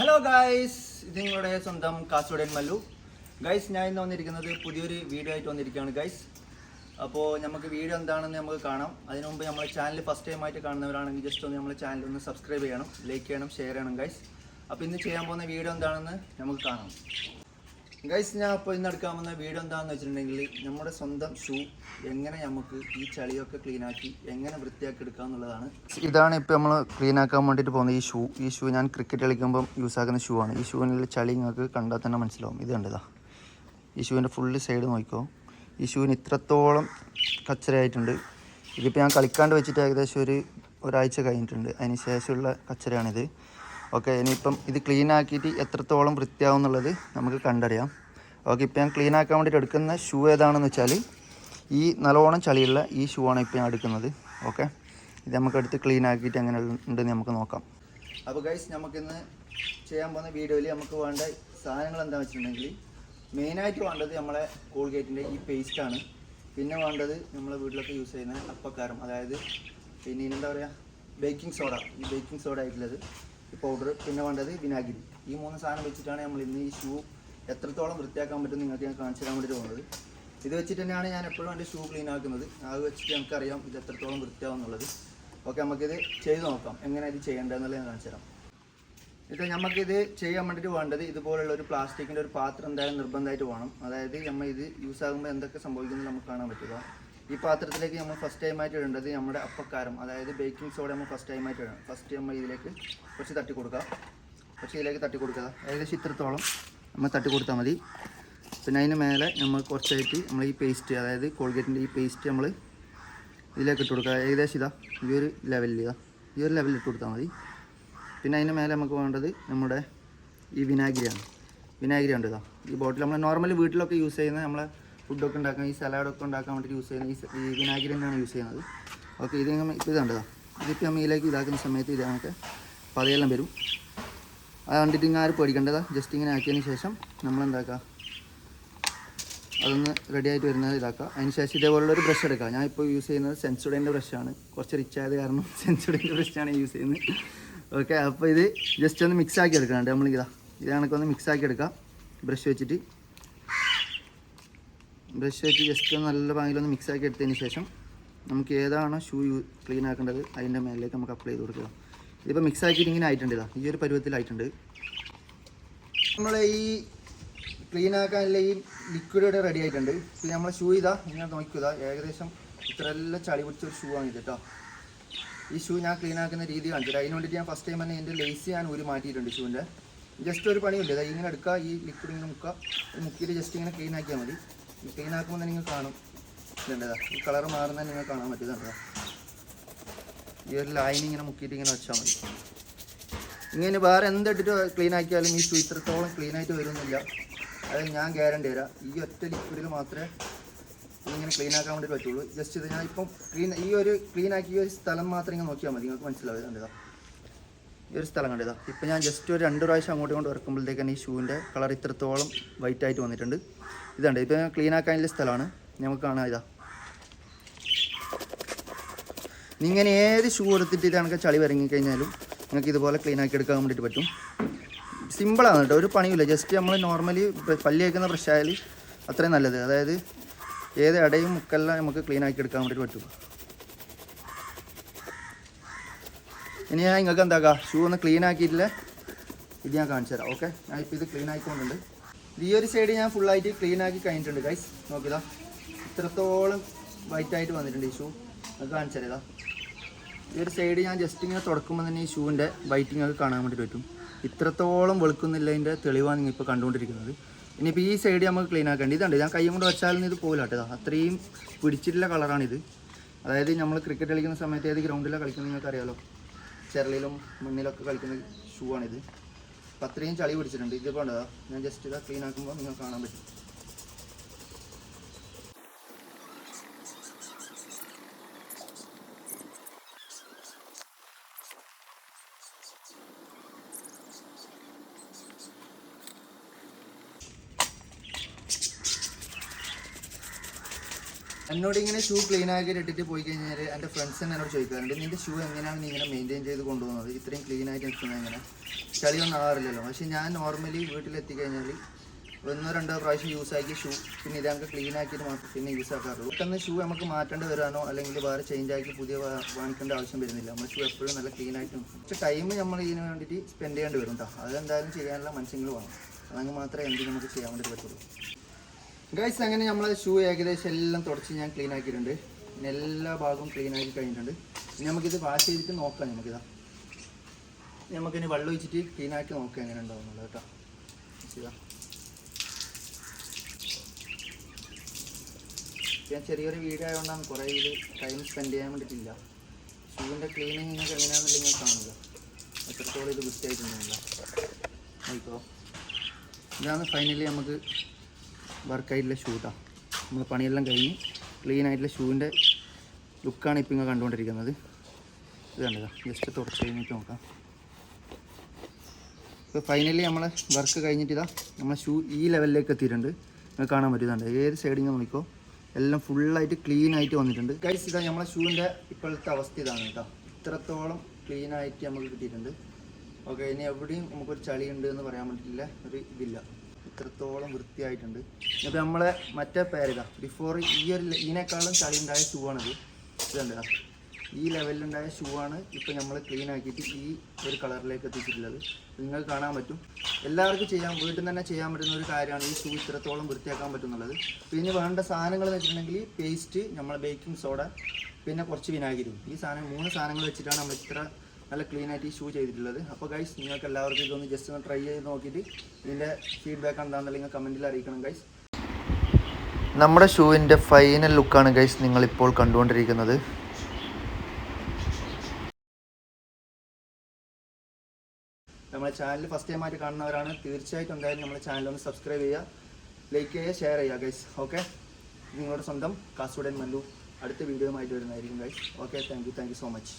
Hello guys ഇത് നിങ്ങളുടെ സ്വന്തം കാസർഗോഡൻ മല്ലു. ഗൈസ് ഞാൻ ഇന്ന് വന്നിരിക്കുന്നത് പുതിയൊരു വീഡിയോ ആയിട്ട് വന്നിരിക്കുകയാണ് ഗൈസ് അപ്പോൾ നമുക്ക് വീഡിയോ എന്താണെന്ന് നമുക്ക് കാണാം. അതിനു മുമ്പ് നമ്മുടെ ചാനൽ ഫസ്റ്റ് ടൈം ആയിട്ട് കാണുന്നവരാണെങ്കിൽ ജസ്റ്റ് ഒന്ന് നമ്മളെ ചാനൽ ഒന്ന് സബ്സ്ക്രൈബ് ചെയ്യണം ലൈക്ക് ചെയ്യണം ഷെയർ ചെയ്യണം ഗൈസ് അപ്പോൾ ഇന്ന് ചെയ്യാൻ പോകുന്ന വീഡിയോ എന്താണെന്ന് നമുക്ക് കാണാം. ഗൈസ് ഞാൻ അപ്പോൾ ഇന്ന് എടുക്കാൻ വന്ന വീഡിയോ എന്താണെന്ന് വെച്ചിട്ടുണ്ടെങ്കിൽ നമ്മുടെ സ്വന്തം ഷൂ എങ്ങനെ നമുക്ക് ഈ ചളിയൊക്കെ ക്ലീനാക്കി എങ്ങനെ വൃത്തിയാക്കി എടുക്കുക എന്നുള്ളതാണ് ഇതാണ് ഇപ്പോൾ നമ്മൾ ക്ലീനാക്കാൻ വേണ്ടിയിട്ട് പോകുന്നത് ഈ ഷൂ ഈ ഷൂ ഞാൻ ക്രിക്കറ്റ് കളിക്കുമ്പം യൂസ് ആക്കുന്ന ഷൂ ആണ്. ഈ ഷൂവിനുള്ള ചളി നിങ്ങൾക്ക് കണ്ടാൽ തന്നെ മനസ്സിലാവും. ഇത് കണ്ടതാ ഈ ഷൂവിന്റെ ഫുള്ള് സൈഡ് നോക്കിക്കോ. ഈ ഷൂവിന് ഇത്രത്തോളം കച്ചരയായിട്ടുണ്ട്. ഇതിപ്പോൾ ഞാൻ കളിക്കാണ്ട് വെച്ചിട്ട് ഏകദേശം ഒരു ഒരാഴ്ച കഴിഞ്ഞിട്ടുണ്ട്. അതിന് ശേഷമുള്ള കച്ചറയാണിത് ഓക്കെ ഇനിയിപ്പം ഇത് ക്ലീൻ ആക്കിയിട്ട് എത്രത്തോളം വൃത്തിയാവും എന്നുള്ളത് നമുക്ക് കണ്ടറിയാം. ഓക്കെ ഇപ്പം ഞാൻ ക്ലീൻ ആക്കാൻ വേണ്ടിയിട്ട് എടുക്കുന്ന ഷൂ ഏതാണെന്ന് വെച്ചാൽ ഈ നല്ലോണം ചളിയുള്ള ഈ ഷൂ ആണ് ഇപ്പം ഞാൻ എടുക്കുന്നത്. ഓക്കെ ഇത് നമുക്ക് എടുത്ത് ക്ലീൻ ആക്കിയിട്ട് എങ്ങനെ ഉണ്ടെന്ന് നമുക്ക് നോക്കാം. അപ്പോൾ ഗൈസ് നമുക്കിന്ന് ചെയ്യാൻ പോകുന്ന വീഡിയോയിൽ നമുക്ക് വേണ്ട സാധനങ്ങൾ എന്താണെന്ന് വെച്ചിട്ടുണ്ടെങ്കിൽ മെയിനായിട്ട് വേണ്ടത് നമ്മളെ കോൾഗേറ്റിന്റെ ഈ പേസ്റ്റാണ് പിന്നെ വേണ്ടത് നമ്മളെ വീട്ടിലൊക്കെ യൂസ് ചെയ്യുന്ന അപ്പക്കാരം അതായത് പിന്നെ എന്താ പറയുക ബേക്കിംഗ് സോഡ ഈ ബേക്കിംഗ് സോഡ ആയിട്ടുള്ളത്. പൗഡർ പിന്നെ വേണ്ടത് വിനാഗിരി. ഈ മൂന്ന് സാധനം വെച്ചിട്ടാണ് നമ്മൾ ഇന്ന് ഈ ഷൂ എത്രത്തോളം വൃത്തിയാക്കാൻ പറ്റും നിങ്ങൾക്ക് ഞാൻ കാണിച്ചു തരാൻ വേണ്ടിയിട്ട് പോകുന്നത്. ഇത് വെച്ചിട്ട് തന്നെയാണ് ഞാൻ എപ്പോഴും എന്റെ ഷൂ ക്ലീൻ ആക്കുന്നത്. അത് വെച്ചിട്ട് നമുക്കറിയാം ഇത് എത്രത്തോളം വൃത്തിയാവും എന്നുള്ളത്. ഓക്കെ നമുക്കിത് ചെയ്ത് നോക്കാം. എങ്ങനെ ഇത് ചെയ്യേണ്ടതെന്നുള്ളത് ഞാൻ കാണിച്ചു തരാം. ഇത് നമുക്കിത് ചെയ്യാൻ വേണ്ടിയിട്ട് വേണ്ടത് ഇതുപോലുള്ള ഒരു പ്ലാസ്റ്റിക്കിന്റെ ഒരു പാത്രം എന്തായാലും നിർബന്ധമായിട്ട് വേണം. അതായത് നമ്മൾ ഇത് യൂസ് ആകുമ്പോൾ എന്തൊക്കെ സംഭവിക്കുന്നത് നമുക്ക് കാണാൻ പറ്റുക. ഈ പാത്രത്തിലേക്ക് നമ്മൾ ഫസ്റ്റ് ടൈമായിട്ട് ഇടേണ്ടത് നമ്മുടെ അപ്പക്കാരം അതായത് ബേക്കിംഗ് സോഡ നമ്മൾ ഫസ്റ്റ് ടൈമായിട്ട് ഇടണം. ഫസ്റ്റ് നമ്മൾ ഇതിലേക്ക് കുറച്ച് തട്ടി കൊടുക്കുക കുറച്ച് ഇതിലേക്ക് തട്ടി കൊടുക്കുക. ഏകദേശം ഇത്രത്തോളം നമ്മൾ തട്ടി കൊടുത്താൽ മതി. പിന്നെ അതിന് മേലെ നമ്മൾ കുറച്ചായിട്ട് നമ്മൾ ഈ പേസ്റ്റ് അതായത് കോൾഗേറ്റിന്റെ ഈ പേസ്റ്റ് നമ്മൾ ഇതിലേക്ക് ഇട്ട് കൊടുക്കുക. ഏകദേശം ഇതാ ഈ ഒരു ലെവലിൽ ഇതാ. ഈ ഒരു ലെവലിൽ ഇട്ട് കൊടുത്താൽ മതി. പിന്നെ അതിന് മേലെ നമുക്ക് വേണ്ടത് നമ്മുടെ ഈ വിനാഗിരിയാണ്. വിനാഗിരി ഉണ്ട് ഇതാ. ഈ ബോട്ടിൽ നമ്മൾ നോർമലി വീട്ടിലൊക്കെ യൂസ് ചെയ്യുന്ന നമ്മളെ ഫുഡൊക്കെ ഉണ്ടാക്കാൻ ഈ സലാഡൊക്കെ ഉണ്ടാക്കാൻ വേണ്ടിയിട്ട് യൂസ് ചെയ്യുന്ന ഈ വിനാഗിരി തന്നെയാണ് യൂസ് ചെയ്യുന്നത്. ഓക്കെ ഇത് ഇപ്പോൾ ഇതുണ്ടതാ ഇതിപ്പോൾ നമ്മൾ ഇതിലേക്ക് ഇതാക്കുന്ന സമയത്ത് ഇതാണ് പതയെല്ലാം വരും. അത് കണ്ടിട്ട് ഇങ്ങനെ ആരും പേടിക്കേണ്ടതാ? ജസ്റ്റ് ഇങ്ങനെ ആക്കിയതിന് ശേഷം നമ്മൾ എന്താക്കുക അതൊന്ന് റെഡി ആയിട്ട് വരുന്നത് ഇതാക്കുക അതിന് ശേഷം ഇതേപോലുള്ളൊരു ബ്രഷ് എടുക്കുക ഞാൻ ഇപ്പോൾ യൂസ് ചെയ്യുന്നത് സെൻസുഡേന്റെ ബ്രഷാണ് കുറച്ച് റിച്ച് ആയത് കാരണം സെൻസുഡേന്റെ ബ്രഷാണ് യൂസ് ചെയ്യുന്നത്. ഓക്കെ അപ്പോൾ ഇത് ജസ്റ്റ് ഒന്ന് മിക്സ് ആക്കി എടുക്കണം. നമ്മൾ ഇതാ ഇത് കണക്കൊന്ന് മിക്സ് ആക്കി എടുക്കാം. ബ്രഷ് വെച്ചിട്ട്. ബ്രഷ് വെച്ച് ജസ്റ്റ് നല്ല ഭംഗിയിലൊന്ന് മിക്സ് ആക്കി എടുത്തതിന് ശേഷം നമുക്ക് ഏതാണോ ഷൂ ക്ലീൻ ആക്കേണ്ടത് അതിന്റെ മേലിലേക്ക് നമുക്ക് അപ്ലൈ ചെയ്ത് കൊടുക്കുക ഇതിപ്പോൾ മിക്സ് ആക്കിയിട്ട് ഇങ്ങനെ ആയിട്ടുണ്ട് ഇതാ. ഈ ഒരു പരുവത്തിലായിട്ടുണ്ട് നമ്മൾ ഈ ക്ലീൻ ആക്കാനുള്ള ഈ ലിക്വിഡ് ഇവിടെ റെഡി ആയിട്ടുണ്ട്. പിന്നെ നമ്മളെ ഷൂ ഇതാ ഇങ്ങനെ നോക്കുക ഏകദേശം ഇത്ര എല്ലാം ചളി പിടിച്ച ഒരു ഷൂ ആണ് കേട്ടോ ഈ ഷൂ ഞാൻ ക്ലീൻ ആക്കുന്ന രീതി കാണിച്ചിട്ട് അതിന് വേണ്ടിയിട്ട് ഞാൻ ഫസ്റ്റ് ടൈം തന്നെ എന്റെ ലേസ് ഞാൻ ഒരു മാറ്റിയിട്ടുണ്ട് ഷൂവിന്റെ ജസ്റ്റ് ഒരു പണിയുണ്ട്. ഇങ്ങനെ എടുക്കുക ഈ ലിക്വിഡ് ഇങ്ങനെ മുക്കുക. മുക്കിയിട്ട് ജസ്റ്റ് ഇങ്ങനെ ക്ലീൻ ആക്കിയാൽ മതി. ക്ലീൻ ആക്കുമ്പോൾ നിങ്ങൾ കാണും ഇതുണ്ടതാ ഈ കളർ മാറുന്നത് നിങ്ങൾ കാണാൻ പറ്റുന്നുണ്ടോ ഈ ഒരു ലൈൻ ഇങ്ങനെ മുക്കിയിട്ട് ഇങ്ങനെ വെച്ചാൽ മതി. ഇങ്ങനെ വേറെ എന്തിട്ടിട്ട് ക്ലീൻ ആക്കിയാലും ഈ ഷൂ ഇത്രത്തോളം ക്ലീൻ ആയിട്ട് വരുന്നില്ല. അത് ഞാൻ ഗ്യാരണ്ടി തരാം. ഈ ഒറ്റ ലിക്വിഡിൽ മാത്രമേ ഇങ്ങനെ ക്ലീൻ ആക്കാൻ വേണ്ടി പറ്റുള്ളൂ. ജസ്റ്റ് ഇത് ഞാൻ ഇപ്പം ക്ലീൻ ഈ ഒരു ക്ലീൻ ആക്കിയ ഒരു സ്ഥലം മാത്രം ഇങ്ങനെ നോക്കിയാൽ മതി. നിങ്ങൾക്ക് മനസ്സിലാവും കണ്ടതാ ഈ ഒരു സ്ഥലം കണ്ടതാ ഇപ്പം ഞാൻ ജസ്റ്റ് ഒരു രണ്ട് പ്രാവശ്യം അങ്ങോട്ട് കൊണ്ട് ഇറക്കുമ്പോഴത്തേക്കാണ് ഈ ഷൂവിന്റെ കളർ ഇത്രത്തോളം വൈറ്റ് ആയിട്ട് വന്നിട്ടുണ്ട്. ഇതുണ്ട്. ഇപ്പം ഞാൻ ക്ലീൻ ആക്കാനുള്ള സ്ഥലമാണ്. നമുക്ക് കാണാം ഇതാ. നിങ്ങനെ ഏത് ഷൂ എടുത്തിട്ട് ഇതാണ് ചളി വരങ്ങി കഴിഞ്ഞാലും നിങ്ങൾക്ക് ഇതുപോലെ ക്ലീൻ ആക്കി എടുക്കാൻ വേണ്ടിയിട്ട് പറ്റും. സിമ്പിളാണ് കേട്ടോ. ഒരു പണിയില്ല ജസ്റ്റ് നമ്മൾ നോർമലി പല്ലി വയ്ക്കുന്ന ബ്രഷ് ആയാൽ അത്രയും നല്ലത്. അതായത് ഏത് ഇടയും മുക്കെല്ലാം നമുക്ക് ക്ലീൻ ആക്കി എടുക്കാൻ വേണ്ടിയിട്ട് പറ്റും. ഇനി ഞാൻ നിങ്ങൾക്ക് എന്താക്കാം? ഷൂ ഒന്ന് ക്ലീൻ ആക്കിയിട്ടില്ല. ഇത് ഞാൻ കാണിച്ചു തരാം ഓക്കെ ഞാൻ ഇപ്പോൾ ഇത് ക്ലീൻ ആയിക്കൊണ്ടുണ്ട് ഈ ഒരു സൈഡ് ഞാൻ ഫുള്ളായിട്ട് ക്ലീൻ ആക്കി കഴിഞ്ഞിട്ടുണ്ട് ഗൈസ് നോക്കിയതാ. ഇത്രത്തോളം വൈറ്റ് ആയിട്ട് വന്നിട്ടുണ്ട് ഈ ഷൂ അത് കാണിച്ചു ഈ ഒരു സൈഡ് ഞാൻ ജസ്റ്റ് ഇങ്ങനെ തുടക്കുമ്പോൾ തന്നെ ഈ ഷൂവിന്റെ വൈറ്റിംഗ് ഒക്കെ കാണാൻ വേണ്ടിയിട്ട് പറ്റും. ഇത്രത്തോളം വെളുക്കുന്നില്ലതിന്റെ തെളിവാണ് നിങ്ങൾ ഇപ്പോൾ കണ്ടുകൊണ്ടിരിക്കുന്നത്. ഇനിയിപ്പോൾ ഈ സൈഡ് നമുക്ക് ക്ലീൻ ആക്കേണ്ടി. ഇതുണ്ട് ഞാൻ കൈ കൊണ്ട് വെച്ചാലും ഇത് പോകില്ല കേട്ടോ. അത്രയും പിടിച്ചിട്ടുള്ള കളറാണിത് അതായത് നമ്മൾ ക്രിക്കറ്റ് കളിക്കുന്ന സമയത്ത് ഏത് ഗ്രൗണ്ടിലാണ് കളിക്കുന്നത് നിങ്ങൾക്ക് അറിയാലോ? ചെറലിലും മണ്ണിലൊക്കെ കളിക്കുന്ന ഷൂ ആണിത്. അത്രയും ചളി പിടിച്ചിട്ടുണ്ട്. ഇതിപ്പോൾ ഞാൻ ജസ്റ്റ് ഇതാ ക്ലീൻ ആക്കുമ്പോൾ നിങ്ങൾക്ക് കാണാൻ പറ്റും. എന്നോട് ഇങ്ങനെ ഷൂ ക്ലീൻ ആക്കി ഇട്ടിട്ട് പോയി കഴിഞ്ഞാൽ എന്റെ ഫ്രണ്ട്സ് തന്നെ എന്നോട് ചോദിക്കാറുണ്ട് നിന്റെ ഷൂ എങ്ങനെയാണ് നീ ഇങ്ങനെ മെയിന്റെയിൻ ചെയ്ത് കൊണ്ടുപോകുന്നത്? ഇത്രയും ക്ലീൻ ആയിട്ട് നിൽക്കുന്നത് എങ്ങനെ? ചളിയൊന്നും ആവാറില്ലല്ലോ. പക്ഷെ ഞാൻ നോർമലി വീട്ടിലെത്തി കഴിഞ്ഞാൽ ഒന്നോ രണ്ടോ പ്രാവശ്യം യൂസ് ആക്കി ഷൂ പിന്നെ ഇത് നമുക്ക് ക്ലീൻ ആക്കിയിട്ട് മാത്രം പിന്നെ യൂസ് ആക്കാറുള്ളൂ. പെട്ടെന്ന് ഷൂ നമുക്ക് മാറ്റേണ്ടി വരാനോ അല്ലെങ്കിൽ വേറെ ചേഞ്ച് ആക്കി പുതിയ വാങ്ങിക്കേണ്ട ആവശ്യം വരുന്നില്ല. നമ്മൾ ഷൂ എപ്പോഴും നല്ല ക്ലീൻ ആയിട്ട് നിൽക്കും. പക്ഷേ ടൈം നമ്മൾ ഇതിന് വേണ്ടിയിട്ട് സ്പെൻഡ് ചെയ്യേണ്ടി വരും കേട്ടോ അതെന്തായാലും ചെയ്യാനുള്ള മനുഷ്യങ്ങൾ വേണം. അതങ്ങ് മാത്രമേ എന്ത് നമുക്ക് ചെയ്യാൻ വേണ്ടി പറ്റുള്ളൂ. ഗൈസ് അങ്ങനെ നമ്മൾ ഷൂ ഏകദേശം എല്ലാം തുടച്ച് ഞാൻ ക്ലീൻ ആക്കിയിട്ടുണ്ട്. പിന്നെ എല്ലാ ഭാഗവും ക്ലീൻ ആക്കി കഴിഞ്ഞിട്ടുണ്ട്. ഇനി നമുക്കിത് വാഷ് ചെയ്തിട്ട് നോക്കാം നമുക്കിതാ. നമുക്കിനി വെള്ളം ഒഴിച്ചിട്ട് ക്ലീൻ ആക്കി നോക്കാം എങ്ങനെ ഉണ്ടാവുന്നുള്ളത് കേട്ടോ. ഞാൻ ചെറിയൊരു വീഡിയോ ആയതുകൊണ്ടാണ് കുറേ ഇത് ടൈം സ്പെൻഡ് ചെയ്യാൻ വേണ്ടിയിട്ടില്ല. ഷൂവിന്റെ ക്ലീനിങ് നിങ്ങൾക്ക് എങ്ങനെയാണെന്നില്ല നിങ്ങൾ കാണുക എത്രത്തോളം ഇത് വൃത്തിയായിട്ടുണ്ടാവില്ല ഇപ്പോൾ ഇതാണ് ഫൈനലി നമുക്ക് വർക്കായിട്ടുള്ള ഷൂട്ടാണ് നമ്മൾ പണിയെല്ലാം കഴിഞ്ഞ് ക്ലീൻ ആയിട്ടുള്ള ഷൂവിന്റെ ലുക്കാണ് ഇപ്പം ഇങ്ങനെ കണ്ടുകൊണ്ടിരിക്കുന്നത് ഇത് കണ്ടതാ ജസ്റ്റ് തുടച്ച് കഴിഞ്ഞിട്ട് നോക്കാം. ഇപ്പോൾ ഫൈനലി നമ്മൾ വർക്ക് കഴിഞ്ഞിട്ട് ഇതാ നമ്മൾ ഷൂ ഈ ലെവലിലേക്ക് എത്തിയിട്ടുണ്ട്. നിങ്ങൾക്ക് കാണാൻ പറ്റുന്നുണ്ട് ഏത് സൈഡിങ്ങും നോക്കിക്കോ. എല്ലാം ഫുള്ളായിട്ട് ക്ലീൻ ആയിട്ട് വന്നിട്ടുണ്ട്. കഴിച്ച് ഇതാ നമ്മളെ ഷൂവിന്റെ ഇപ്പോഴത്തെ അവസ്ഥ ഇതാണ് കേട്ടോ. ഇത്രത്തോളം ക്ലീൻ ആയിട്ട് നമുക്ക് കിട്ടിയിട്ടുണ്ട്. ഓക്കെ ഇനി എവിടെയും നമുക്കൊരു ചളി ഉണ്ട് എന്ന് പറയാൻ പറ്റില്ല. ഒരു ഇതില്ല. ഇത്രത്തോളം വൃത്തിയായിട്ടുണ്ട്. ഇപ്പം നമ്മളെ മറ്റേ പേരിതാ ബിഫോർ ഈ ഒരു ഇതിനേക്കാളും ചളി ഉണ്ടായ ഷൂ ആണിത്. ഇതുണ്ട് ഈ ലെവലിലുണ്ടായ ഷൂ ആണ് ഇപ്പം നമ്മൾ ക്ലീൻ ആക്കിയിട്ട് ഈ ഒരു കളറിലേക്ക് എത്തിച്ചിട്ടുള്ളത്. നിങ്ങൾക്ക് കാണാൻ പറ്റും. എല്ലാവർക്കും ചെയ്യാൻ വീട്ടിൽ തന്നെ ചെയ്യാൻ പറ്റുന്ന ഒരു കാര്യമാണ് ഈ ഷൂ ഇത്രത്തോളം വൃത്തിയാക്കാൻ പറ്റുന്നുള്ളത്. പിന്നെ വേണ്ട സാധനങ്ങൾ എന്ന് വെച്ചിട്ടുണ്ടെങ്കിൽ പേസ്റ്റ് നമ്മളെ ബേക്കിംഗ് സോഡ പിന്നെ കുറച്ച് വിനാഗിരി. ഈ സാധനം മൂന്ന് സാധനങ്ങൾ വെച്ചിട്ടാണ് നമ്മൾ ഇത്ര നല്ല ക്ലീൻ ആയിട്ട് ഈ ഷൂ ചെയ്തിട്ടുള്ളത്. അപ്പോൾ ഗൈസ് നിങ്ങൾക്ക് എല്ലാവർക്കും ഇതൊന്ന് ജസ്റ്റ് ഒന്ന് ട്രൈ ചെയ്ത് നോക്കിയിട്ട് ഇതിന്റെ ഫീഡ്ബാക്ക് എന്താണെന്നുണ്ടെങ്കിൽ കമന്റിൽ അറിയിക്കണം ഗൈസ് നമ്മുടെ ഷൂവിന്റെ ഫൈനൽ ലുക്കാണ് ഗൈസ് നിങ്ങളിപ്പോൾ കണ്ടുകൊണ്ടിരിക്കുന്നത്. നമ്മുടെ ചാനൽ ഫസ്റ്റ് ടൈം ആയിട്ട് കാണുന്നവരാണ് തീർച്ചയായിട്ടും എന്തായാലും നമ്മുടെ ചാനൽ ഒന്ന് സബ്സ്ക്രൈബ് ചെയ്യുക ലൈക്ക് ചെയ്യുക ഷെയർ ചെയ്യുക ഗൈസ് ഓക്കെ നിങ്ങളുടെ സ്വന്തം കാസർഗോഡൻ മല്ലു. അടുത്ത വീഡിയോ ആയിട്ട് വരുന്നതായിരിക്കും guys okay thank you thank you so much